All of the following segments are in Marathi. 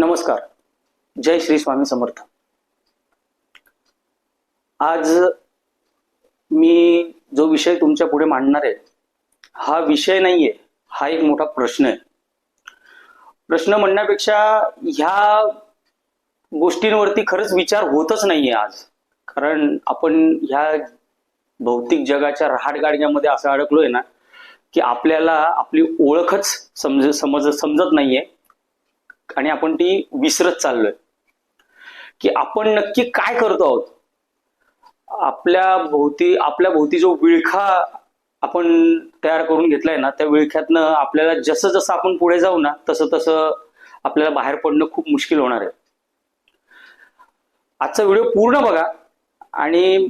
नमस्कार. जय श्री स्वामी समर्थ. आज मी जो विषय तुमच्यापुढे मांडणार आहे हा विषय नाहीये हा एक मोठा प्रश्न आहे. प्रश्न म्हणण्यापेक्षा ह्या गोष्टींवरती खरंच विचार होतच नाहीये आज. कारण आपण ह्या भौतिक जगाच्या रहाटगाडग्यामध्ये असं अडकलोय ना की आपल्याला आपली ओळखच समज समज समजत नाहीये. आणि आपण ती विसरत चाललोय. की आपण नक्की काय करतो आहोत? आपल्या भोवती आपल्या भोवती जो विळखा आपण तयार करून घेतलाय ना त्या विळख्यातनं आपल्याला जसं जसं आपण पुढे जाऊ ना तसं तसं आपल्याला बाहेर पडणं खूप मुश्किल होणार आहे. आजचा व्हिडिओ पूर्ण बघा आणि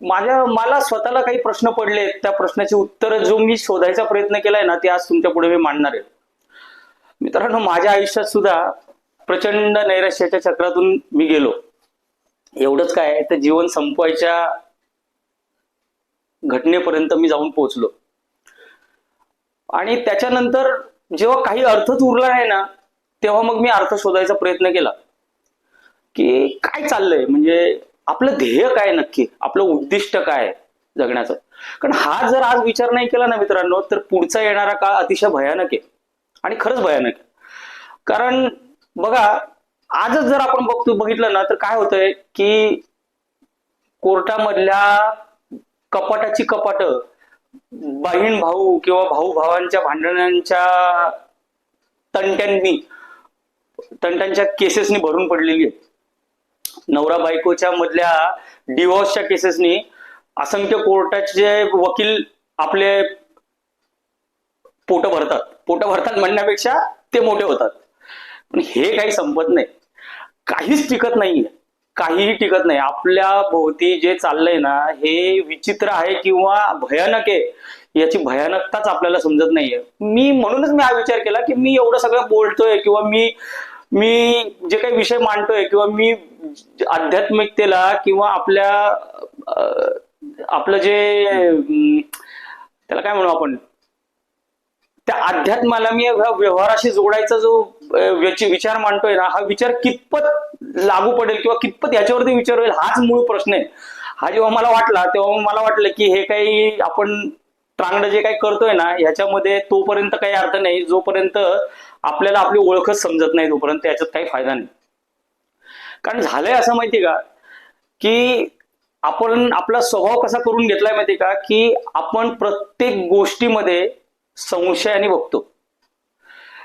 माझ्या मला स्वतःला काही प्रश्न पडले त्या प्रश्नाची उत्तर जो मी शोधायचा प्रयत्न केलाय ना ते आज तुमच्यापुढे मी मांडणार आहे. मित्रांनो माझ्या आयुष्यात सुद्धा प्रचंड नैराश्याच्या चक्रातून मी गेलो. एवढंच काय तर जीवन संपवायच्या घटनेपर्यंत मी जाऊन पोहोचलो. आणि त्याच्यानंतर जेव्हा काही अर्थच उरला नाही ना तेव्हा मग मी अर्थ शोधायचा प्रयत्न केला. की काय चाललंय? म्हणजे आपलं ध्येय काय नक्की? आपलं उद्दिष्ट काय जगण्याचं? कारण हा जर आज विचार नाही केला ना मित्रांनो तर पुढचा येणारा काळ अतिशय भयानक आहे. आणि खरंच भयानक. कारण बघा आजच जर आपण बघतो बघितलं ना तर काय होतंय की कोर्टामधल्या कपाटाची कपाट बहीण भाऊ किंवा भाऊ भावांच्या भांडणांच्या तंट्यांनी तंटांच्या केसेसनी भरून पडलेली आहेत. नवरा बायकोच्या मधल्या डिवोर्सच्या केसेसनी असंख्य कोर्टाचे वकील आपले पोट भरतात. पोट भरतात म्हणण्यापेक्षा ते मोठे होतात. पण हे काही संपत नाही. काहीच टिकत नाहीये. काहीही टिकत नाही. आपल्या भोवती जे चाललंय ना हे विचित्र आहे किंवा भयानक आहे याची भयानकताच आपल्याला समजत नाहीये. मी म्हणूनच मी हा विचार केला की मी एवढं सगळं बोलतोय किंवा मी मी जे काही विषय मांडतोय किंवा मी आध्यात्मिकतेला किंवा आपल्या आपलं जे त्याला काय म्हणू आपण? त्या अध्यात्माला मी व्यवहाराशी जोडायचा जो विचार मांडतोय ना हा विचार कितपत लागू पडेल किंवा कितपत याच्यावरती विचार होईल हाच मूळ प्रश्न आहे. हा जेव्हा मला वाटला तेव्हा मला वाटलं की हे काही आपण ट्रांगड जे काही करतोय ना ह्याच्यामध्ये तोपर्यंत काही अर्थ नाही जोपर्यंत आपल्याला आपली ओळखच समजत नाही तोपर्यंत याच्यात काही फायदा नाही. कारण झालंय असं माहिती का की आपण आपला स्वभाव कसा करून घेतलाय माहिती का की आपण प्रत्येक गोष्टीमध्ये संशयाने बघतो.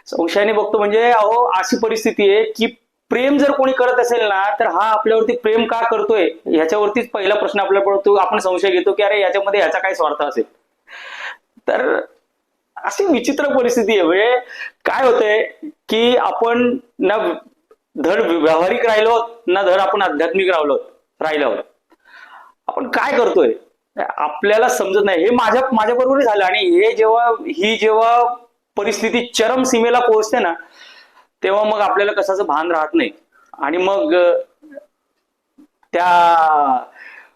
संशयाने बघतो म्हणजे अहो अशी परिस्थिती आहे की प्रेम जर कोणी करत असेल ना तर हा आपल्यावरती प्रेम का करतोय? ह्याच्यावरतीच पहिला प्रश्न आपल्याला पडतो. आपण संशय घेतो की अरे याच्यामध्ये ह्याचा काय स्वार्थ असेल. तर अशी विचित्र परिस्थिती आहे. म्हणजे काय होतंय की आपण ना धड व्यावहारिक राहिलो ना धड आपण आध्यात्मिक राहिलो राहिलो आहोत. आपण काय करतोय? आपल्याला समजत नाही. हे माझ्या माझ्या बरोबर झालं. आणि हे जेव्हा ही जेव्हा परिस्थिती चरम सीमेला पोहोचते ना तेव्हा मग आपल्याला कशाचं भान राहत नाही. आणि मग त्या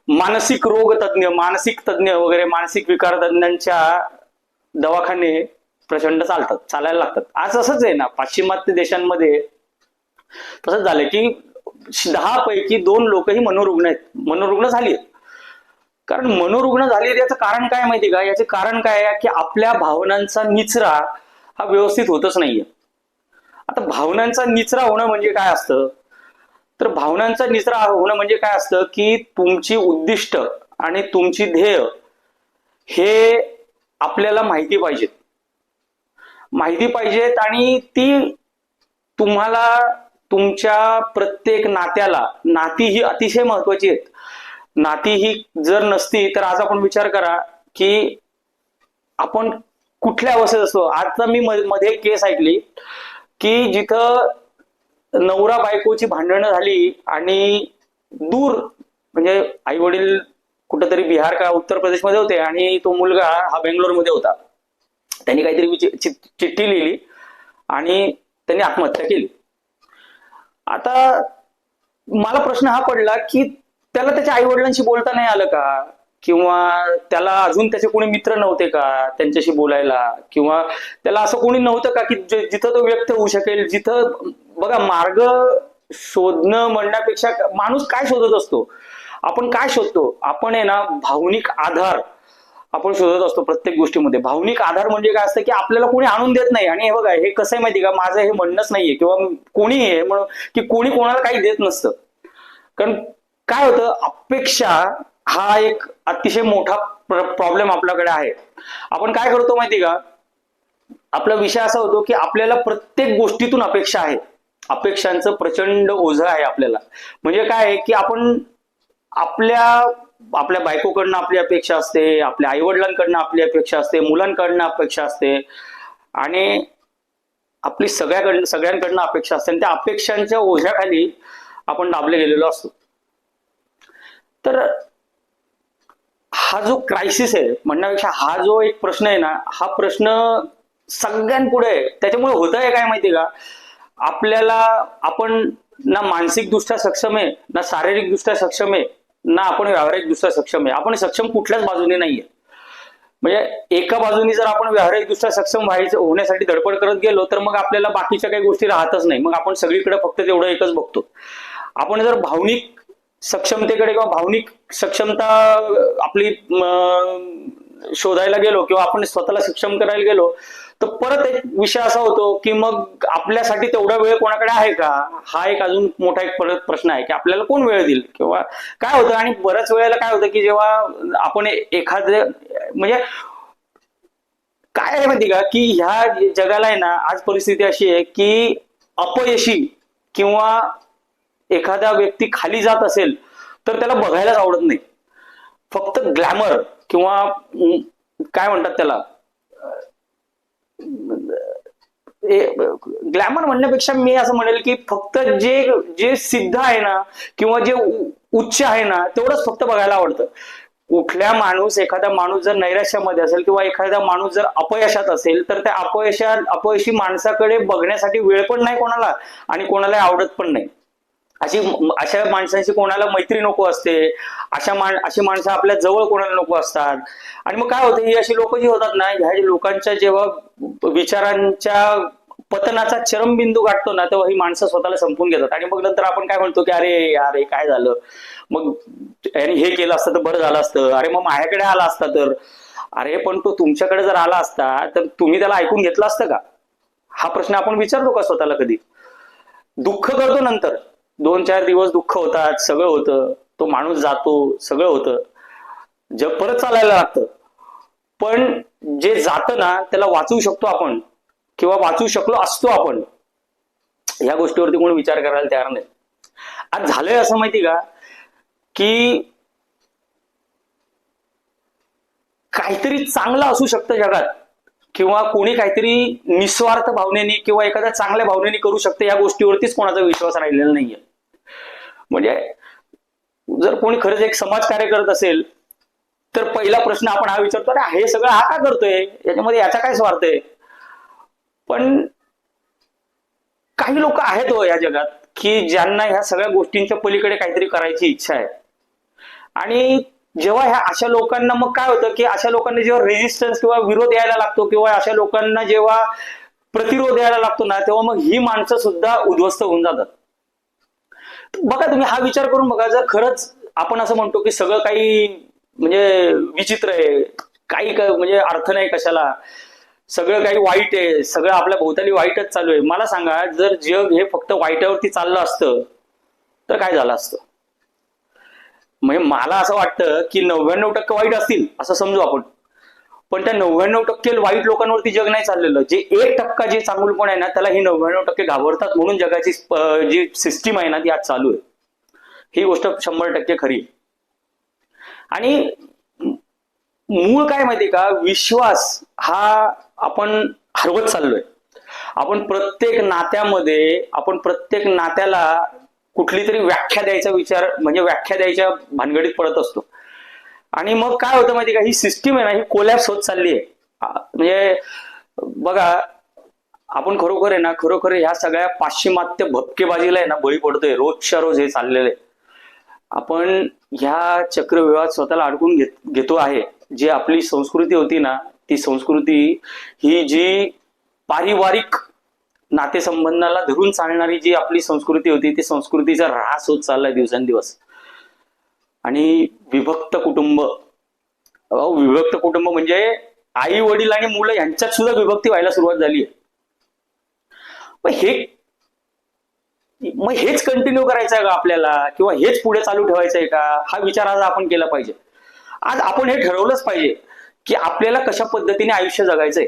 मानसिक रोग तज्ञ मानसिक तज्ञ वगैरे मानसिक विकार तज्ज्ञांच्या दवाखाने प्रचंड चालतात चालायला लागतात. आज असंच आहे ना पाश्चिमात्य देशांमध्ये तसंच झालं की दहा पैकी दोन लोक ही मनोरुग्ण आहेत. मनोरुग्ण झाली आहेत. कारण मनोरुग्ण झाली याचं कारण काय माहिती का? याचे कारण काय आहे की आपल्या भावनांचा निचरा हा व्यवस्थित होतच नाहीये. आता भावनांचा निचरा होणं म्हणजे काय असतं? तर भावनांचा निचरा होणं म्हणजे काय असतं की तुमची उद्दिष्ट आणि तुमची ध्येय हे आपल्याला माहिती पाहिजेत. माहिती पाहिजेत आणि ती तुम्हाला तुमच्या प्रत्येक नात्याला नाती ही अतिशय महत्वाची आहेत. नाती ही जर नसती तर आज आपण विचार करा की आपण कुठल्या अवस्थेत असतो? आता मी मध्ये केस ऐकली की जिथं नवरा बायकोची भांडणं झाली आणि दूर म्हणजे आई वडील कुठंतरी बिहार का उत्तर प्रदेशमध्ये होते आणि तो मुलगा हा बेंगलोरमध्ये होता. त्यांनी काहीतरी चिठ्ठी लिहिली आणि त्यांनी आत्महत्या केली. आता मला प्रश्न हा पडला की त्याला त्याच्या आई वडिलांशी बोलता नाही आलं का? किंवा त्याला अजून त्याचे कोणी मित्र नव्हते का त्यांच्याशी बोलायला? किंवा त्याला असं कोणी नव्हतं का की जिथं तो व्यक्त होऊ शकेल जिथं बघा मार्ग शोधणं म्हणण्यापेक्षा माणूस काय शोधत असतो? आपण काय शोधतो? आपण आहे ना भावनिक आधार आपण शोधत असतो प्रत्येक गोष्टीमध्ये. भावनिक आधार म्हणजे काय असतं की आपल्याला कोणी आणून देत नाही. आणि हे बघा हे कसं आहे माहिती का? माझं हे म्हणणंच नाहीये किंवा कोणी आहे म्हणून की कोणी कोणाला काही देत नसतं. कारण काय होतं? अपेक्षा हा एक अतिशय मोठा प्रॉब्लेम आपल्याकडे आहे. आपण काय करतो माहिती का? आपला विषय असा होतो की आपल्याला प्रत्येक गोष्टीतून अपेक्षा आहे. अपेक्षांचं प्रचंड ओझं आहे आपल्याला. म्हणजे काय? आहे की आपण आपल्या आपल्या बायकोकडनं आपली अपेक्षा असते आपल्या आईवडिलांकडनं आपली अपेक्षा असते मुलांकडनं अपेक्षा असते. आणि आपली सगळ्याकडनं सगळ्यांकडनं अपेक्षा असते आणि त्या अपेक्षांच्या ओझ्याखाली आपण दाबले गेलेलो असतो. तर हा जो क्रायसिस आहे म्हणण्यापेक्षा हा जो एक प्रश्न आहे ना हा प्रश्न सगळ्यांपुढे आहे. त्याच्यामुळे होत आहे काय माहितीये का? आपल्याला आपण ना मानसिकदृष्ट्या सक्षम आहे ना शारीरिकदृष्ट्या सक्षम आहे ना आपण व्यावहारिकदृष्ट्या सक्षम आहे. आपण सक्षम कुठल्याच बाजूने नाहीये. म्हणजे एका बाजूने जर आपण व्यावहारिकदृष्ट्या सक्षम व्हायचं होण्यासाठी धडपड करत गेलो तर मग आपल्याला बाकीच्या काही गोष्टी राहतच नाही. मग आपण सगळीकडे फक्त तेवढं एकच बघतो. आपण जर भावनिक सक्षमतेकडे किंवा भावनिक सक्षमता आपली शोधायला गेलो किंवा आपण स्वतःला सक्षम करायला गेलो तर परत एक विषय असा होतो की मग आपल्यासाठी तेवढा वेळ कोणाकडे आहे का? हा एक अजून मोठा एक परत प्रश्न आहे की आपल्याला कोण वेळ देईल? किंवा काय होतं? आणि बऱ्याच वेळेला काय होतं की जेव्हा आपण एखाद म्हणजे काय आहे माहिती का? की ह्या जगाला आहे ना आज परिस्थिती अशी आहे की अपयशी किंवा एखादा व्यक्ती खाली जात असेल तर त्याला बघायलाच आवडत नाही. फक्त ग्लॅमर किंवा काय म्हणतात त्याला? ग्लॅमर म्हणण्यापेक्षा मी असं म्हणेल की फक्त जे जे सिद्ध आहे ना किंवा जे उच्च आहे ना तेवढंच फक्त बघायला आवडतं. कुठल्या माणूस एखादा माणूस जर नैराश्यामध्ये असेल किंवा एखादा माणूस जर अपयशात असेल तर त्या अपयशा अपयशी माणसाकडे बघण्यासाठी वेळ पण नाही कोणाला आणि कोणाला आवडत पण नाही. अशी अशा माणसांशी कोणाला मैत्री नको असते. अशा माण अशी माणसं आपल्या जवळ कोणाला नको असतात. आणि मग काय होतं ही अशी लोक जी होतात ना ह्या लोकांच्या जेव्हा विचारांच्या पतनाचा चरमबिंदू गाठतो ना तेव्हा ही माणसं स्वतःला संपून घेतात. आणि मग नंतर आपण काय म्हणतो की अरे अरे काय झालं? मग याने हे केलं असतं तर बरं झालं असतं. अरे मग माझ्याकडे आला असता तर? अरे पण तो तुमच्याकडे जर आला असता तर तुम्ही त्याला ऐकून घेतलं असतं का? हा प्रश्न आपण विचारतो का स्वतःला कधी? दुःख करतो नंतर. दोन चार दिवस दुःख होतात सगळं होतं. तो माणूस जातो सगळं होतं. जग परत चालायला लागतं. पण जे जातं ना त्याला वाचवू शकतो आपण. किंवा वाचू शकलो असतो आपण. ह्या गोष्टीवरती कोण विचार करायला तयार नाही. आज झालंय असं माहिती का? की काहीतरी चांगलं असू शकतं जगात. किंवा कोणी काहीतरी निस्वार्थ भावनेने किंवा एखाद्या चांगल्या भावनेने करू शकते या गोष्टीवरतीच कोणाचा विश्वास राहिलेला नाहीये. म्हणजे जर कोणी खरंच एक समाजकार्य करत असेल तर पहिला प्रश्न आपण हा विचारतो अरे हे सगळं हा का करतोय? याच्यामध्ये याचा काय स्वार्थ आहे? पण काही लोक आहेत हो या जगात की ज्यांना ह्या सगळ्या गोष्टींच्या पलीकडे काहीतरी करायची इच्छा आहे. आणि जेव्हा ह्या अशा लोकांना मग काय होतं की अशा लोकांना जेव्हा रेजिस्टन्स किंवा विरोध यायला लागतो किंवा अशा लोकांना जेव्हा प्रतिरोध यायला लागतो ना तेव्हा मग ही माणसं सुद्धा उद्ध्वस्त होऊन जातात. बघा तुम्ही हा विचार करून बघा जर खरंच आपण असं म्हणतो की सगळं काही म्हणजे विचित्र आहे काही म्हणजे अर्थ नाही कशाला सगळं काही वाईट आहे सगळं आपल्या भोवताली वाईटच चालू आहे. मला सांगा जर जग हे फक्त वाईटावरती चाललं असतं तर काय झालं असतं? म्हणजे मला असं वाटतं की नव्याण्णव टक्के वाईट असतील असं समजू आपण. पण त्या नव्याण्णव टक्के वाईट लोकांवरती जग नाही चाललेलं. जे एक टक्का जे चांगुलपण आहे ना त्याला ही नव्याण्णव टक्के घाबरतात म्हणून जगाची जी सिस्टीम आहे ना ती आज चालू आहे. ही गोष्ट शंभर टक्के खरी आणि मूळ काय माहितीये का? विश्वास हा आपण हरवत चाललोय. आपण प्रत्येक नात्यामध्ये आपण प्रत्येक नात्याला कुठली तरी व्याख्या द्यायचा विचार म्हणजे व्याख्या द्यायच्या भानगडीत पडत असतो. आणि मग काय होतं माहिती का? ही सिस्टीम आहे ना ही कोलॅप्स होत चालली आहे. म्हणजे बघा आपण खरोखर आहे ना खरोखर ह्या सगळ्या पाश्चिमात्य भपकेबाजीला आहे ना बळी पडतोय. रोजच्या रोज हे चाललेलं आहे. आपण ह्या चक्रव्यूहात स्वतःला अडकून घेत घेतो आहे. जी आपली संस्कृती होती ना ती संस्कृती ही जी पारिवारिक नातेसंबंधाला धरून चालणारी जी आपली संस्कृती होती ती संस्कृतीचा ऱ्हास होत चाललाय दिवसेंदिवस. आणि विभक्त कुटुंब. अहो, विभक्त कुटुंब म्हणजे आई वडील आणि मुलं यांच्यात सुद्धा विभक्ती व्हायला सुरुवात झाली मग हे मग हेच कंटिन्यू करायचं आहे का आपल्याला? किंवा हेच पुढे चालू ठेवायचं आहे का? हा विचार आज आपण केला पाहिजे. आज आपण हे ठरवलंच पाहिजे की आपल्याला कशा पद्धतीने आयुष्य जगायचंय.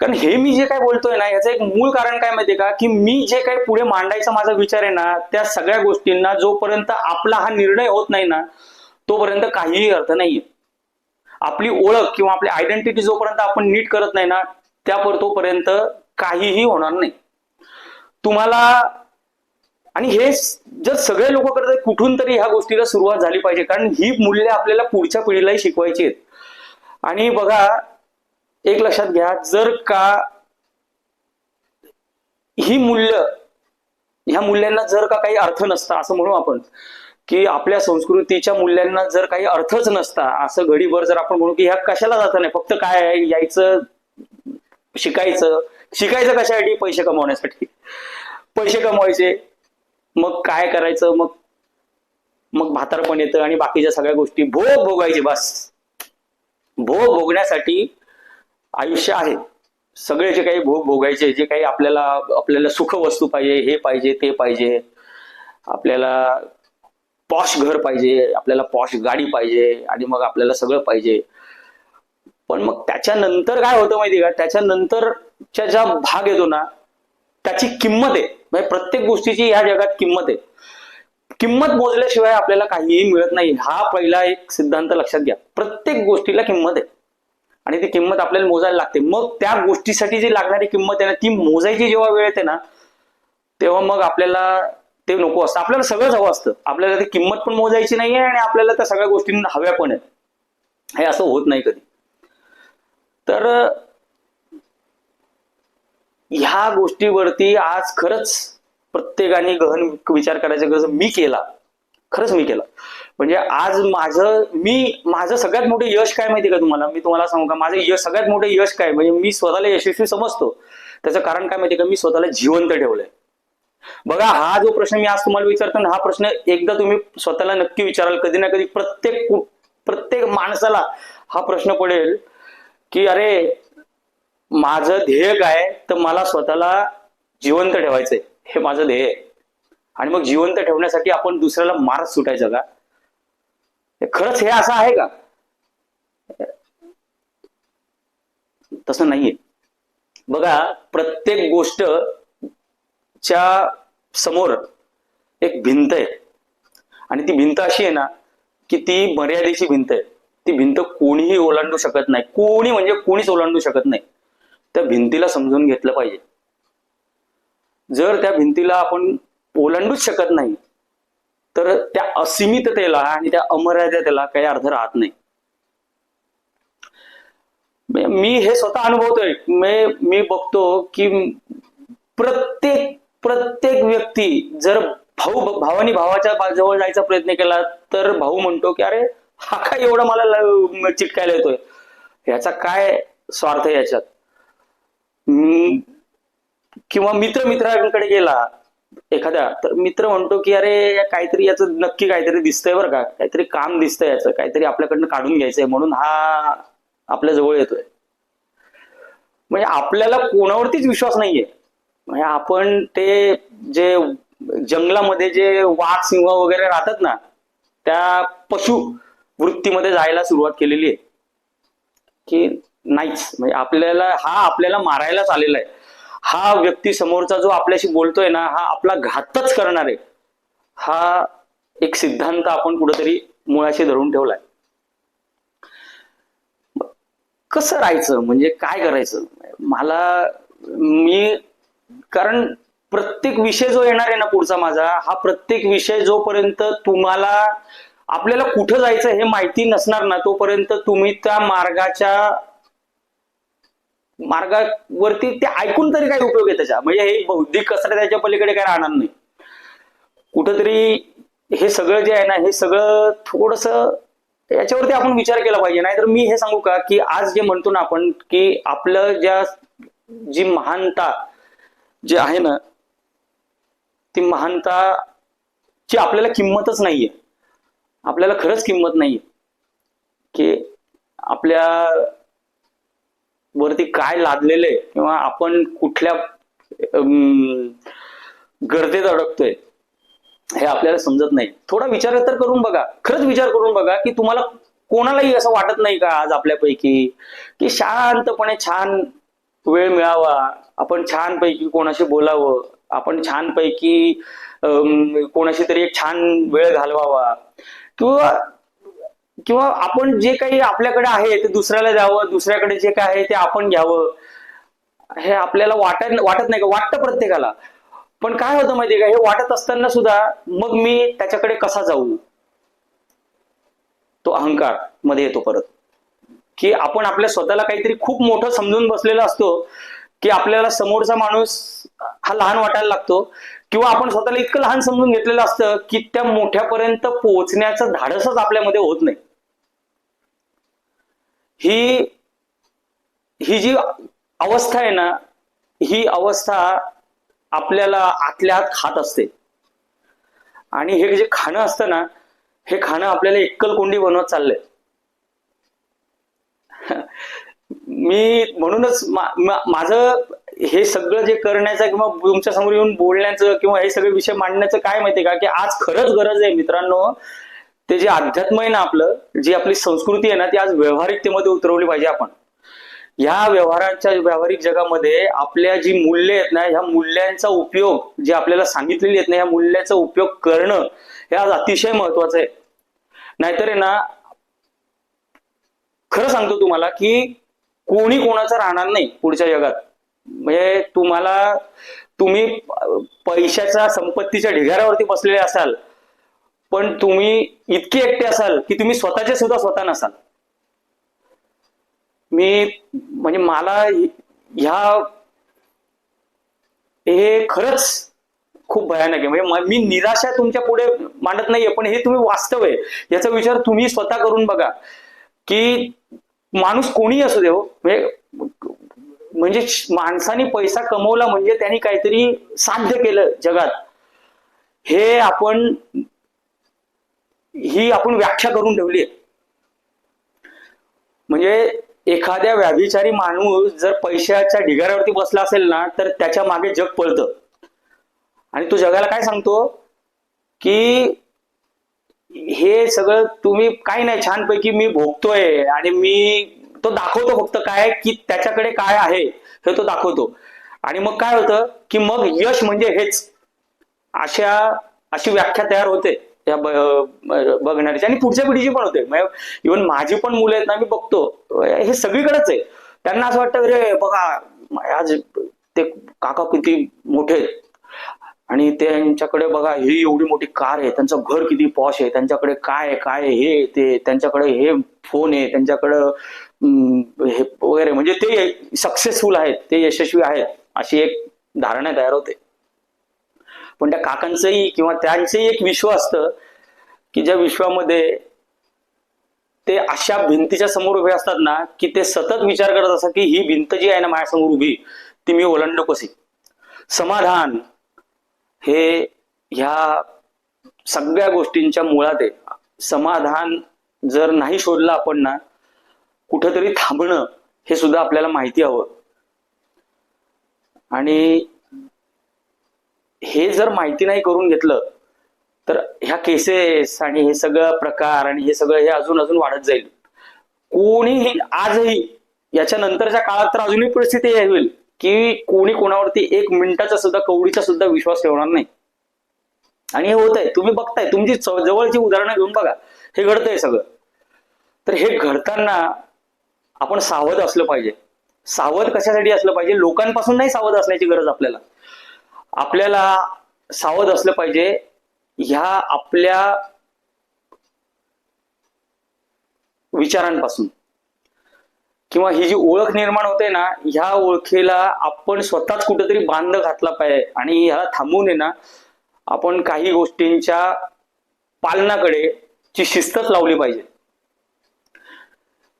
कारण हे मी जे काय बोलतोय ना याचं एक मूळ कारण काय माहितीये का? की मी जे काही पुढे मांडायचा माझा विचार आहे ना त्या सगळ्या गोष्टींना जोपर्यंत आपला हा निर्णय होत नाही ना तोपर्यंत काहीही अर्थ नाहीये. आपली ओळख किंवा आपली आयडेंटिटी जोपर्यंत आपण नीट करत नाही ना त्या तोपर्यंत काहीही होणार नाही. तुम्हाला आणि हे जर सगळे लोक करत आहेत, कुठून तरी ह्या गोष्टीला सुरुवात झाली पाहिजे. कारण ही मूल्य आपल्याला पुढच्या पिढीलाही शिकवायची आहेत. आणि बघा एक लक्षात घ्या जर का ही मूल्य ह्या मूल्यांना जर का काही अर्थ नसता असं म्हणू आपण की आपल्या संस्कृतीच्या मूल्यांना जर काही अर्थच नसता असं घडीभर जर आपण म्हणू की ह्या कशाला जात नाही फक्त काय आहे यायचं शिकायचं शिकायचं कशासाठी? पैसे कमवण्यासाठी. पैसे कमवायचे मग काय करायचं? मग मग म्हातारपण येतं आणि बाकीच्या सगळ्या गोष्टी भोग भोगायचे बस. भोग भोगण्यासाठी आयुष्य आहे. सगळे जे काही भोग भोगायचे जे काही आपल्याला आपल्याला सुख वस्तू पाहिजे हे पाहिजे ते पाहिजे. आपल्याला पॉश घर पाहिजे आपल्याला पॉश गाडी पाहिजे आणि मग आपल्याला सगळं पाहिजे. पण मग त्याच्यानंतर काय होतं माहिती का? त्याच्यानंतरच्या ज्या भाग येतो ना त्याची किंमत आहे. म्हणजे प्रत्येक गोष्टीची ह्या जगात किंमत आहे. किंमत मोजल्याशिवाय आपल्याला काहीही मिळत नाही. हा पहिला एक सिद्धांत लक्षात घ्या. प्रत्येक गोष्टीला किंमत आहे. आणि ती किंमत आपल्याला मोजायला लागते. मग त्या गोष्टीसाठी जी लागणारी किंमत आहे ना ती मोजायची जेव्हा वेळ येते ना तेव्हा मग आपल्याला ते नको असतं. आपल्याला सगळंच हवं असतं. आपल्याला ती किंमत पण मोजायची नाहीये आणि आपल्याला त्या सगळ्या गोष्टींना हव्या पण आहेत. हे असं होत नाही कधी. तर ह्या गोष्टीवरती आज खरंच प्रत्येकाने गहन विचार करायचा गरज मी केला. खरंच मी केला. म्हणजे आज माझं मी माझं सगळ्यात मोठं यश काय माहिती का तुम्हाला? मी तुम्हाला सांगू का? माझं यश सगळ्यात मोठं यश काय? म्हणजे मी स्वतःला यशस्वी समजतो. त्याचं कारण काय माहिती का? मी स्वतःला जिवंत ठेवलंय. बघा हा जो प्रश्न मी आज तुम्हाला विचारतो ना हा प्रश्न एकदा तुम्ही स्वतःला नक्की विचाराल. कधी ना कधी प्रत्येक प्रत्येक माणसाला हा प्रश्न पडेल की अरे माझं ध्येय काय? तर मला स्वतःला जिवंत ठेवायचंय. हे माझं ध्येय आहे. आणि मग जिवंत ठेवण्यासाठी आपण दुसऱ्याला मार्ग सुटायचं का? खरंच हे असं आहे का? तसं नाहीये. बघा प्रत्येक गोष्ट च्या समोर एक भिंत आहे. आणि ती भिंत अशी आहे ना की ती मर्यादेची भिंत आहे. ती भिंत कोणीही ओलांडू शकत नाही. कोणी म्हणजे कोणीच ओलांडू शकत नाही. त्या भिंतीला समजून घेतलं पाहिजे. जर त्या भिंतीला आपण ओलांडूच शकत नाही तर त्या असीमिततेला आणि त्या अमर्यादेला काही अर्थ राहत नाही. मी- हे स्वतः अनुभवतोय. मी मी बघतो की प्रत्येक प्रत्येक व्यक्ती जर भाऊ भावानी भावाच्या जवळ जायचा प्रयत्न केला तर भाऊ म्हणतो की अरे हा काय एवढा मला ल- चिटकायला येतोय? याचा काय स्वार्थ याच्यात? किंवा मित्र मित्रांकडे गेला एखाद्या तर मित्र म्हणतो की अरे या काहीतरी याचं नक्की काहीतरी दिसतंय बरं का. काहीतरी काम दिसतंय याचं. काहीतरी आपल्याकडनं काढून घ्यायचंय म्हणून हा आपल्या जवळ येतोय. म्हणजे आपल्याला कोणावरतीच विश्वास नाहीये. म्हणजे आपण ते जे जंगलामध्ये जे वाघ सिंह वगैरे राहतात ना त्या पशु वृत्तीमध्ये जायला सुरुवात केलेली आहे. की नाहीच. म्हणजे आपल्याला हा आपल्याला मारायलाच आलेला आहे. हा व्यक्ती समोरचा जो आपल्याशी बोलतोय ना हा आपला घातच करणार आहे हा एक सिद्धांत आपण कुठेतरी मुळाशी धरून ठेवलाय. कसं राहायचं? म्हणजे काय करायचं? मला मी कारण प्रत्येक विषय जो येणार आहे ना पुढचा माझा हा प्रत्येक विषय जोपर्यंत तुम्हाला आपल्याला कुठं जायचं हे माहिती नसणार ना तोपर्यंत तुम्ही त्या मार्गाच्या मार्गावरती ते ऐकून तरी काय उपयोग आहे त्याचा. म्हणजे हे बौद्धिक कसरत त्याच्या पलीकडे काय राहणार नाही. कुठंतरी हे सगळं जे आहे ना हे सगळं थोडस याच्यावरती आपण विचार केला पाहिजे. नाहीतर मी हे सांगू का की आज जे म्हणतो ना आपण की आपलं ज्या जी महानता जे आहे ना ती महानता ची आपल्याला किंमतच नाहीये. आपल्याला खरंच किंमत नाहीये. की आपल्या वरती काय लादलेलं आहे किंवा आपण कुठल्या गर्दीत अडकतोय हे आपल्याला समजत नाही. थोडा विचार तर करून बघा. खरंच विचार करून बघा की तुम्हाला कोणालाही असं वाटत नाही का आज आपल्यापैकी? की शांतपणे छान वेळ मिळावा. आपण छानपैकी कोणाशी बोलावं. आपण छानपैकी कोणाशी तरी एक छान वेळ घालवावा. किंवा किंवा आपण जे काही आपल्याकडे आहे ते दुसऱ्याला द्यावं दुसऱ्याकडे जे काय आहे ते आपण घ्यावं. हे आपल्याला वाटत वाटत नाही का? वाटतं प्रत्येकाला. पण काय होतं माहितीये का? हे वाटत असताना सुद्धा मग मी त्याच्याकडे कसा जाऊ? तो अहंकारमध्ये येतो परत. की आपण आपल्या स्वतःला काहीतरी खूप मोठं समजून बसलेला असतो की आपल्याला समोरचा माणूस हा लहान वाटायला लागतो किंवा आपण स्वतःला इतकं लहान समजून घेतलेलं असतं की त्या मोठ्यापर्यंत पोहोचण्याचं धाडसच आपल्यामध्ये होत नाही. ही ही जी अवस्था आहे ना ही अवस्था आपल्याला आतल्या आत खात असते. आणि हे जे खाणं असतं ना हे खाणं आपल्याला एकल कोंडी बनवत चाललंय. मी म्हणूनच माझं हे सगळं जे करण्याचं किंवा तुमच्यासमोर येऊन बोलण्याचं किंवा हे सगळे विषय मांडण्याचं काय माहितीये का? की आज खरंच गरज आहे मित्रांनो ते जे अध्यात्म आहे ना आपलं जी आपली संस्कृती आहे ना ती आज व्यवहारिकतेमध्ये उतरवली पाहिजे आपण. ह्या व्यवहाराच्या व्यावहारिक जगामध्ये आपल्या जी मूल्य आहेत ना ह्या मूल्यांचा उपयोग जे आपल्याला सांगितलेली आहेत ना ह्या मूल्याचा उपयोग करणं हे आज अतिशय महत्वाचं आहे. नाहीतर आहे ना खरं सांगतो तुम्हाला की कोणी कोणाचं राहणार नाही पुढच्या जगात. म्हणजे तुम्हाला तुम्ही पैशाच्या संपत्तीच्या ढिगाऱ्यावरती बसलेले असाल पण तुम्ही इतके एकटे असाल की तुम्ही स्वतःचे सुद्धा स्वतः नसाल. मी म्हणजे मला ह्या हे खरंच खूप भयानक आहे. म्हणजे मी निराशा तुमच्यापुढे मांडत नाहीये पण हे तुम्ही वास्तव आहे. याचा विचार तुम्ही स्वतः करून बघा की माणूस कोणी असू दे हो, म्हणजे म्हणजे माणसाने पैसा कमवला म्हणजे त्यांनी काहीतरी साध्य केलं जगात. हे आपण ही आपण व्याख्या करून ठेवली आहे. म्हणजे एखाद्या व्याभिचारी माणूस जर पैशाच्या ढिगाऱ्यावरती बसला असेल ना तर त्याच्यामागे जग पळतं. आणि तो जगाला काय सांगतो? की हे सगळं तुम्ही काही नाही छानपैकी मी भोगतोय आणि मी तो दाखवतो फक्त काय की त्याच्याकडे काय आहे हे तो दाखवतो. आणि मग काय होतं? की मग यश म्हणजे हेच. अशा अशी व्याख्या तयार होते. त्या ब- बघणाऱ्याची. आणि पुढच्या पिढीची पण होते. इव्हन माझी पण मुलं आहेत ना मी बघतो. हे सगळीकडेच आहे. त्यांना असं वाटतं अरे बघा आज ते काका किती मोठे आहेत. आणि त्यांच्याकडे बघा ही एवढी मोठी कार आहे. त्यांचं घर किती पॉश आहे. त्यांच्याकडे काय काय हे ते. त्यांच्याकडे हे फोन आहे. त्यांच्याकडं हे वगैरे. म्हणजे ते सक्सेसफुल आहेत. ते यशस्वी आहेत. अशी एक धारणा तयार होते. पण त्या काकांचंही किंवा त्यांचंही एक विश्व असतं की ज्या विश्वामध्ये ते अशा भिंतीच्या समोर उभे असतात ना की ते सतत विचार करत असतात की ही भिंत जी आहे ना माझ्यासमोर उभी ती मी ओलांडू कशी समाधान हे ह्या सगळ्या गोष्टींच्या मुळात आहे. समाधान जर नाही शोधलं आपण ना कुठंतरी थांबणं हे सुद्धा आपल्याला माहिती हवं. आणि हे जर माहिती नाही करून घेतलं तर ह्या केसेस आणि हे सगळं प्रकार आणि हे सगळं हे अजून अजून वाढत जाईल. कोणीही आजही याच्या नंतरच्या काळात तर अजूनही परिस्थिती हे होईल की कोणी कोणावरती एक मिनिटाचा सुद्धा कवडीचा सुद्धा विश्वास ठेवणार नाही. आणि हे होत आहे तुम्ही बघताय तुमची जवळची उदाहरणं घेऊन बघा हे घडतंय सगळं. तर हे घडताना आपण सावध असलं पाहिजे. सावध कशासाठी असलं पाहिजे? लोकांपासून नाही सावध असण्याची गरज आपल्याला. आपल्याला सावध असलं पाहिजे. ह्या आपल्या विचारांपासून. किंवा ही जी ओळख निर्माण होते ना ह्या ओळखीला आपण स्वतःच कुठेतरी बांध घातला पाहिजे आणि ह्याला थांबवून आहे ना आपण काही गोष्टींच्या पालनाकडे ची शिस्तच लावली पाहिजे.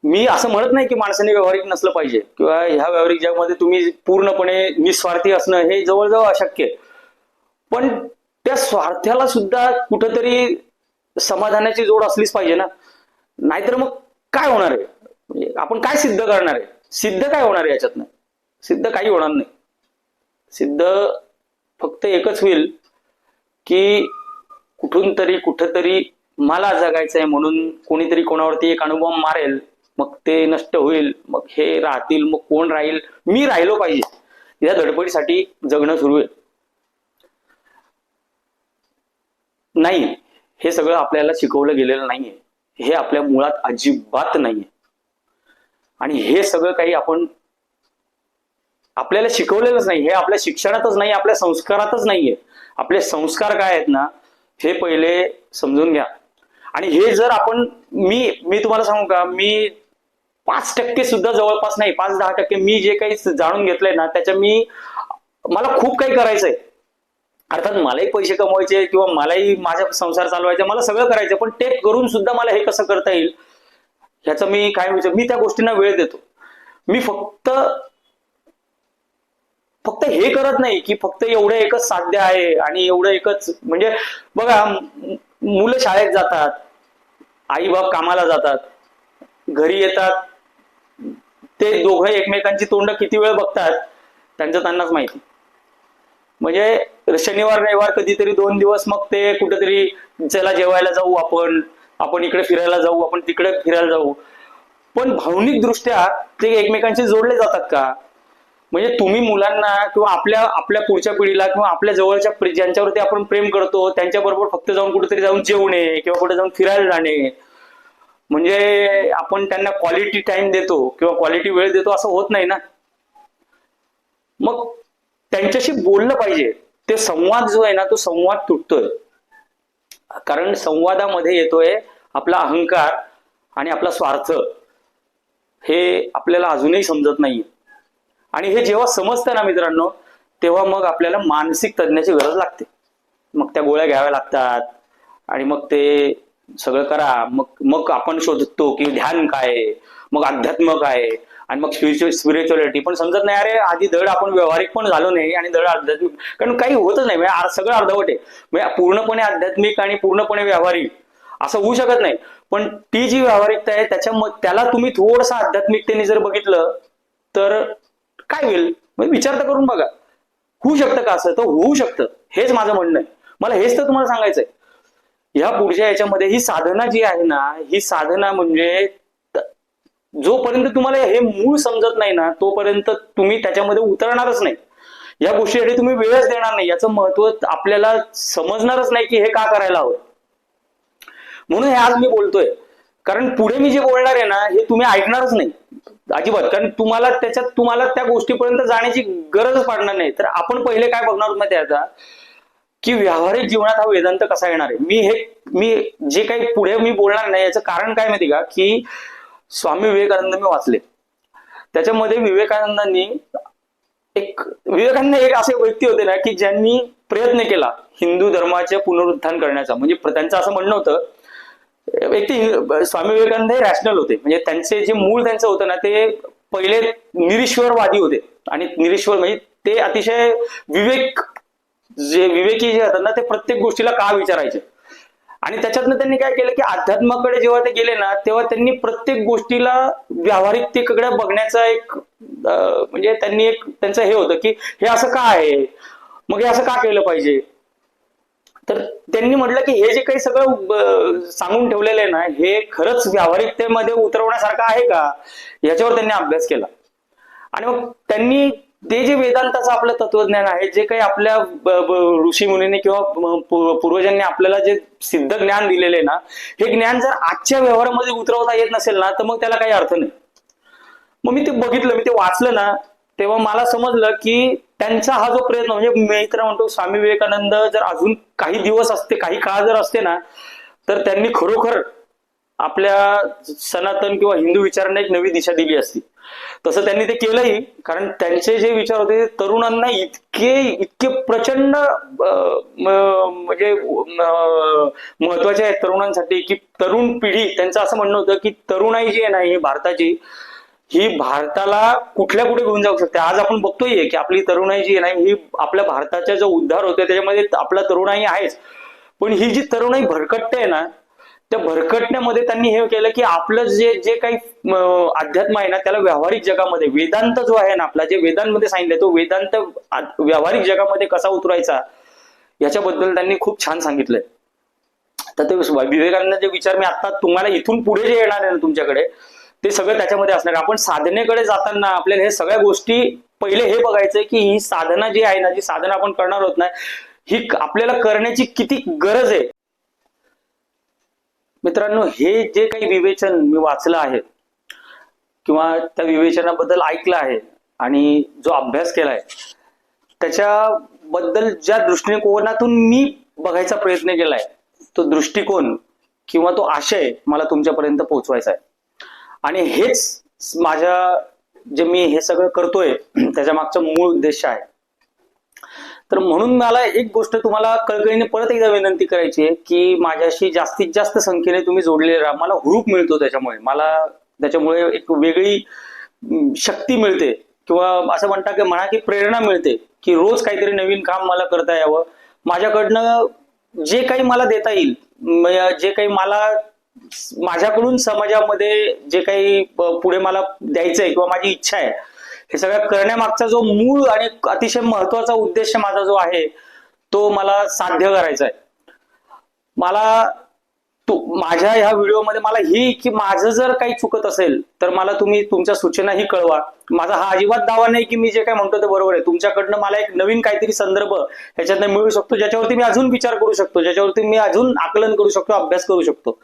मी असं म्हणत नाही की माणसाने व्यावहारिक नसलं पाहिजे. किंवा ह्या व्यावहारिक जगामध्ये तुम्ही पूर्णपणे निस्वार्थी असणं हे जवळजवळ अशक्य आहे. पण त्या स्वार्थ्याला सुद्धा कुठंतरी समाधानाची जोड असलीच पाहिजे ना. नाहीतर मग काय होणार आहे? म्हणजे आपण काय सिद्ध करणार आहे? सिद्ध काय होणार आहे याच्यातनं? सिद्ध काही होणार नाही. सिद्ध फक्त एकच होईल की कुठून तरी कुठंतरी मला जगायचंय म्हणून कोणीतरी कोणावरती एक अनुभव मारेल. मग ते नष्ट होईल मग हे राहतील मग कोण राहील? मी राहिलो पाहिजे. या धडपडीसाठी जगणं सुरू आहे. नाही हे सगळं आपल्याला शिकवलं गेलेलं नाहीये. हे आपल्या मुळात अजिबात नाहीये. आणि हे सगळं काही आपण आपल्याला शिकवलेलंच नाही. हे आपल्या शिक्षणातच नाही आपल्या संस्कारातच नाहीये. आपले संस्कार काय आहेत ना हे पहिले समजून घ्या. आणि हे जर आपण मी मी तुम्हाला सांगू का? मी पाच टक्के सुद्धा जवळपास नाही. पाच दहा टक्के मी जे काही जाणून घेतलंय ना त्याच्या मी मला खूप काही करायचंय. अर्थात मलाही पैसे कमवायचे किंवा मलाही माझा संसार चालवायचा मला सगळं करायचं पण ते करून सुद्धा मला हे कसं करता येईल ह्याचं मी काय विचार मी त्या गोष्टींना वेळ देतो. मी फक्त फक्त हे करत नाही की फक्त एवढं एकच साध्य आहे आणि एवढं एकच म्हणजे बघा मुलं शाळेत जातात आई बाप कामाला जातात घरी येतात ते दोघं एकमेकांची तोंड किती वेळ बघतात त्यांचं त्यांनाच माहिती. म्हणजे शनिवार रविवार कधीतरी दोन दिवस मग ते कुठेतरी चला जेवायला जाऊ आपण आपण इकडे फिरायला जाऊ आपण तिकडे फिरायला जाऊ. पण भावनिक दृष्ट्या ते एकमेकांशी जोडले जातात का? म्हणजे तुम्ही मुलांना किंवा आपल्या आपल्या पुढच्या पिढीला किंवा आपल्या जवळच्या ज्यांच्यावरती आपण प्रेम करतो त्यांच्याबरोबर फक्त जाऊन कुठेतरी जाऊन जेवणे किंवा कुठे जाऊन फिरायला जाणे म्हणजे आपण त्यांना क्वालिटी टाइम देतो किंवा क्वालिटी वेळ देतो असं होत नाही ना. मग त्यांच्याशी बोललं पाहिजे. ते संवाद जो आहे ना तो संवाद तुटतोय. कारण संवादामध्ये येतोय आपला अहंकार आणि आपला स्वार्थ. हे आपल्याला अजूनही समजत नाहीये. आणि हे जेव्हा समजतं ना मित्रांनो तेव्हा मग आपल्याला मानसिक तज्ञाची गरज लागते. मग त्या गोळ्या घ्याव्या लागतात. आणि मग ते सगळं करा. मग मग आपण शोधतो की ध्यान काय मग अध्यात्म काय आहे, आणि मग स्पिरिच्युअल स्पिरिच्युअलिटी पण समजत नाही अरे आधी धड आपण व्यवहारिक पण झालो नाही आणि धड आध्यात्मिक. कारण काही होतच नाही. म्हणजे सगळं अर्धवट आहे. म्हणजे पूर्णपणे आध्यात्मिक आणि पूर्णपणे व्यावहारिक. असं होऊ शकत नाही. पण ती जी व्यावहारिकता आहे त्याच्या त्याला तुम्ही थोडसं आध्यात्मिकतेने जर बघितलं तर काय होईल? म्हणजे विचार तर करून बघा. होऊ शकतं का असं? तर होऊ शकतं. हेच माझं म्हणणं आहे. मला हेच तर तुम्हाला सांगायचंय. ह्या पुढच्या याच्यामध्ये ही साधना जी आहे ना ही साधना म्हणजे जोपर्यंत तुम्हाला हे मूळ समजत नाही ना तोपर्यंत तुम्ही त्याच्यामध्ये उतरणारच नाही. या गोष्टीसाठी तुम्ही वेळच देणार नाही. याचं महत्त्व आपल्याला समजणारच नाही की हे का करायला हवं. म्हणून हे आज मी बोलतोय. कारण पुढे मी जे बोलणार आहे ना हे तुम्ही ऐकणारच नाही. अजिबात. कारण तुम्हाला त्याच्यात तुम्हाला त्या गोष्टीपर्यंत जाण्याची गरजच पडणार नाही. तर आपण पहिले काय बघणार माहिती आहे आता? की व्यावहारिक जीवनात हा वेदांत कसा येणार आहे? मी हे मी जे काही पुढे मी बोलणार नाही याचं कारण काय माहिती का? की स्वामी विवेकानंद मी वाचले. त्याच्यामध्ये विवेकानंदांनी एक विवेकानंद एक असे व्यक्ती होते ना की ज्यांनी प्रयत्न केला हिंदू धर्माचे पुनरुत्थान करण्याचा. म्हणजे त्यांचं असं म्हणणं होतं एक ते स्वामी विवेकानंद हे रॅशनल होते. म्हणजे त्यांचे जे मूळ त्यांचं होतं ना ते पहिले निरीश्वरवादी होते. आणि निरीश्वर म्हणजे ते अतिशय विवेक जे विवेकी जे होतात ना ते प्रत्येक गोष्टीला का विचारायचे? आणि त्याच्यातनं त्यांनी काय केलं की अध्यात्माकडे जेव्हा ते गेले ना तेव्हा त्यांनी प्रत्येक गोष्टीला व्यावहारिकतेकडे बघण्याचा एक म्हणजे त्यांनी एक त्यांचं हे होतं की हे असं का आहे? मग हे असं का केलं पाहिजे? तर त्यांनी म्हटलं की हे जे काही सगळं सांगून ठेवलेलं आहे ना हे खरंच व्यावहारिकतेमध्ये उतरवण्यासारखं आहे का? याच्यावर त्यांनी अभ्यास केला. आणि मग त्यांनी ते जे वेदांताचं आपलं तत्वज्ञान आहे जे काही आपल्या ऋषी मुनीने किंवा पूर्वजांनी आपल्याला जे सिद्ध ज्ञान दिलेले आहे ना हे ज्ञान जर आजच्या व्यवहारामध्ये उतरवता येत नसेल ना तर मग त्याला काही अर्थ नाही. मग मी ते बघितलं मी ते वाचलं ना तेव्हा मला समजलं की त्यांचा हा जो प्रयत्न म्हणजे मी तर म्हणतो स्वामी विवेकानंद जर अजून काही दिवस असते काही काळ जर असते ना तर त्यांनी खरोखर आपल्या सनातन किंवा हिंदू विचारांना एक नवी दिशा दिली असती. तसं त्यांनी ते केलंही. कारण त्यांचे जे विचार होते तरुणांना इतके इतके प्रचंड म्हणजे महत्त्वाचे आहेत तरुणांसाठी की तरुण पिढी त्यांचं असं म्हणणं होतं की तरुणाई जी आहे ना ही भारताची ही भारताला कुठल्या कुठे घेऊन जाऊ शकते? आज आपण बघतोय की आपली तरुणाई जी आहे ना ही आपल्या भारताचा जो उद्धार होतोय त्याच्यामध्ये आपला तरुणाई आहेच. पण ही जी तरुणाई भरकटते आहे ना त्या भरकटण्यामध्ये त्यांनी हे केलं की आपलं जे जे काही अध्यात्म आहे ना त्याला व्यावहारिक जगामध्ये वेदांत जो आहे ना आपला जे वेदांमध्ये सांगितलं तो वेदांत व्यावहारिक जगामध्ये कसा उतरायचा याच्याबद्दल त्यांनी खूप छान सांगितलंय. तर ते विवेकानंदाचे विचार मी आता तुम्हाला इथून पुढे जे येणार आहे ना तुमच्याकडे ते सगळं त्याच्यामध्ये असणार आपण साधनेकडे जाताना आपल्याला हे सगळ्या गोष्टी पहिले हे बघायचंय की ही साधना जी आहे ना जी साधना आपण करणार आहोत ना ही आपल्याला करण्याची किती गरज आहे मित्रांनो हे जे काही विवेचन मी वाचलं आहे किंवा त्या विवेचनाबद्दल ऐकलं आहे आणि जो अभ्यास केलाय त्याच्याबद्दल ज्या दृष्टिकोनातून मी बघायचा प्रयत्न केलाय तो दृष्टिकोन किंवा तो आशय मला तुमच्यापर्यंत पोहोचवायचा आहे. आणि हेच माझ्या जे मी हे सगळं करतोय त्याच्या मागचा मूळ उद्देश आहे. तर म्हणून मला एक गोष्ट तुम्हाला कळकळीने परत एकदा विनंती करायची आहे की माझ्याशी जास्तीत जास्त संख्येने तुम्ही जोडलेले राहा. मला हुरूप मिळतो त्याच्यामुळे. मला त्याच्यामुळे एक वेगळी शक्ती मिळते. किंवा असं म्हणता की म्हणा की प्रेरणा मिळते की रोज काहीतरी नवीन काम मला करता यावं. माझ्याकडनं जे काही मला देता येईल जे काही मला माझ्याकडून समाजामध्ये जे काही पुढे मला द्यायचंय किंवा माझी इच्छा आहे हे सगळं करण्यामागचा जो मूळ आणि अतिशय महत्त्वाचा उद्देश माझा जो आहे तो मला साध्य करायचा आहे. मला तू माझ्या ह्या व्हिडिओमध्ये मला ही की माझं जर काही चुकत असेल तर मला तुम्ही तुमच्या सूचनाही कळवा. माझा हा अजिबात दावा नाही की मी जे काही म्हणतो ते बरोबर आहे. तुमच्याकडनं मला एक नवीन काहीतरी संदर्भ ह्याच्यातनं मिळू शकतो ज्याच्यावरती मी अजून विचार करू शकतो ज्याच्यावरती मी अजून आकलन करू शकतो अभ्यास करू शकतो.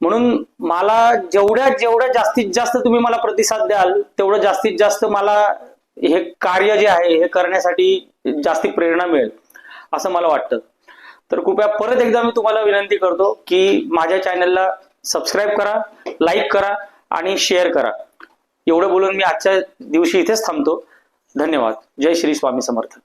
म्हणून मला जेवढ्या जेवढ्या जास्तीत जास्त तुम्ही मला प्रतिसाद द्याल तेवढं जास्तीत जास्त मला हे कार्य जे आहे हे करण्यासाठी जास्ती प्रेरणा मिळेल असं मला वाटतं. तर कृपया परत एकदा मी तुम्हाला विनंती करतो की माझ्या चॅनलला सबस्क्राईब करा लाईक करा आणि शेअर करा. एवढं बोलून मी आजच्या दिवशी इथेच थांबतो. धन्यवाद. जय श्री स्वामी समर्थ.